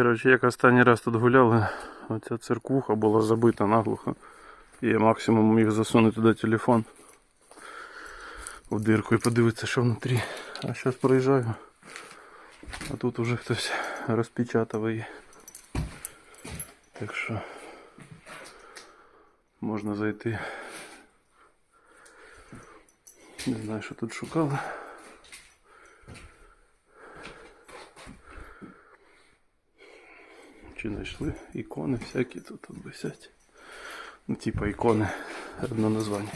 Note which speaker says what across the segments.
Speaker 1: Коротше, як останній раз тут гуляли, оця церквуха була забита наглухо. І максимум міг засунути туди телефон в дирку і подивитися, що внутрі. А зараз проїжджаю. А тут уже хтось розпечатав її. Так що можна зайти. Не знаю, що тут шукали. Чи знайшли ікони всякі тут, висять. Ну, типа ікони, одно названня.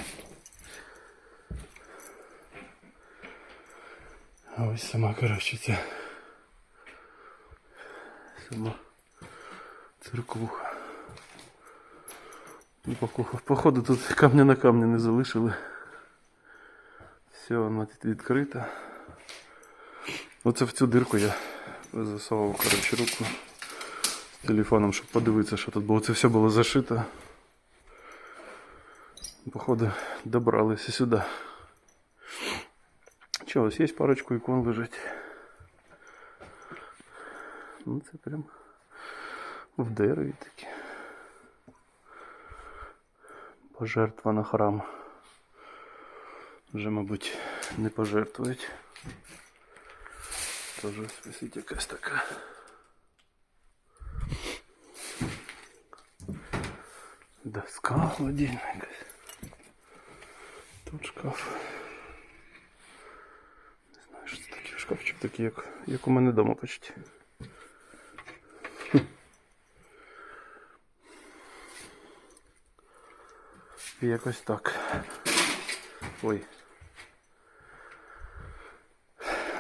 Speaker 1: А ось сама, коротше, ця сама церквуха. Ну, походу, тут камня на камні не залишили. Все, вона тут відкрита. Оце в цю дирку я засовував коротше, руку телефоном, щоб подивитися, що тут було. Це все було зашито. Походу, добралися сюди. Че, ось є парочку ікон лежить. Ну це прям в дереві такі. Пожертва на храм. Вже, мабуть, не пожертвують. Тоже висить якась така. Доска холодильна якась. Тут шкаф. Не знаю, що це таке. Шкафчик такий, як, як у мене вдома почти. І якось так. Ой.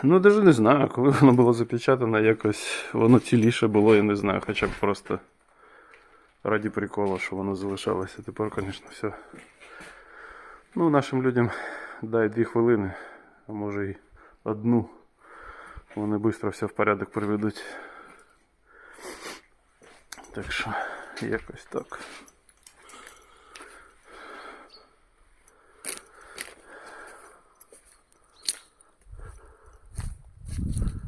Speaker 1: Ну, навіть не знаю, коли воно було запечатано, якось воно ціліше було, я не знаю, хоча б просто Раді приколу, що воно залишалося. Тепер, звісно, все. Ну, Нашим людям дай дві хвилини, а може і одну. Вони швидко все в порядок приведуть. Так що якось так. you